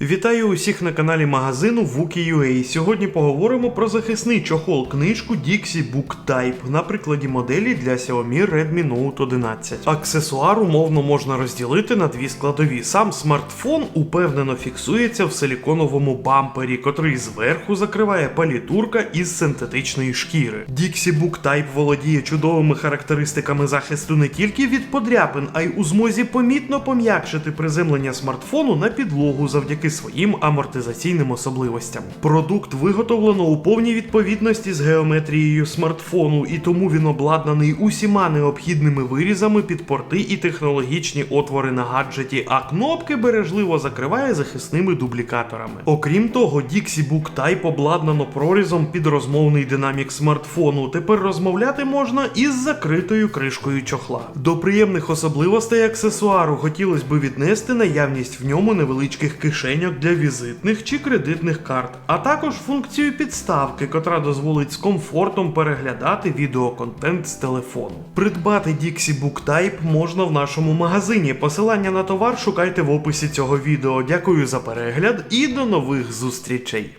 Вітаю усіх на каналі магазину Wookie.ua. Сьогодні поговоримо про захисний чохол книжку Dixie Book Type на прикладі моделі для Xiaomi Redmi Note 11. Аксесуар умовно можна розділити на дві складові. Сам смартфон упевнено фіксується в силіконовому бампері, котрий зверху закриває палітурка із синтетичної шкіри. Dixie Book Type володіє чудовими характеристиками захисту не тільки від подряпин, а й у змозі помітно пом'якшити приземлення смартфону на підлогу завдяки своїм амортизаційним особливостям. Продукт виготовлено у повній відповідності з геометрією смартфону, і тому він обладнаний усіма необхідними вирізами під порти і технологічні отвори на гаджеті, а кнопки бережливо закриває захисними дублікаторами. Окрім того, Dixie Book Type обладнано прорізом під розмовний динамік смартфону. Тепер розмовляти можна із закритою кришкою чохла. До приємних особливостей аксесуару хотілося б віднести наявність в ньому невеличких кишеньок для візитних чи кредитних карт, а також функцію підставки, котра дозволить з комфортом переглядати відеоконтент з телефону. Придбати Dixie Book Type можна в нашому магазині. Посилання на товар шукайте в описі цього відео. Дякую за перегляд і до нових зустрічей.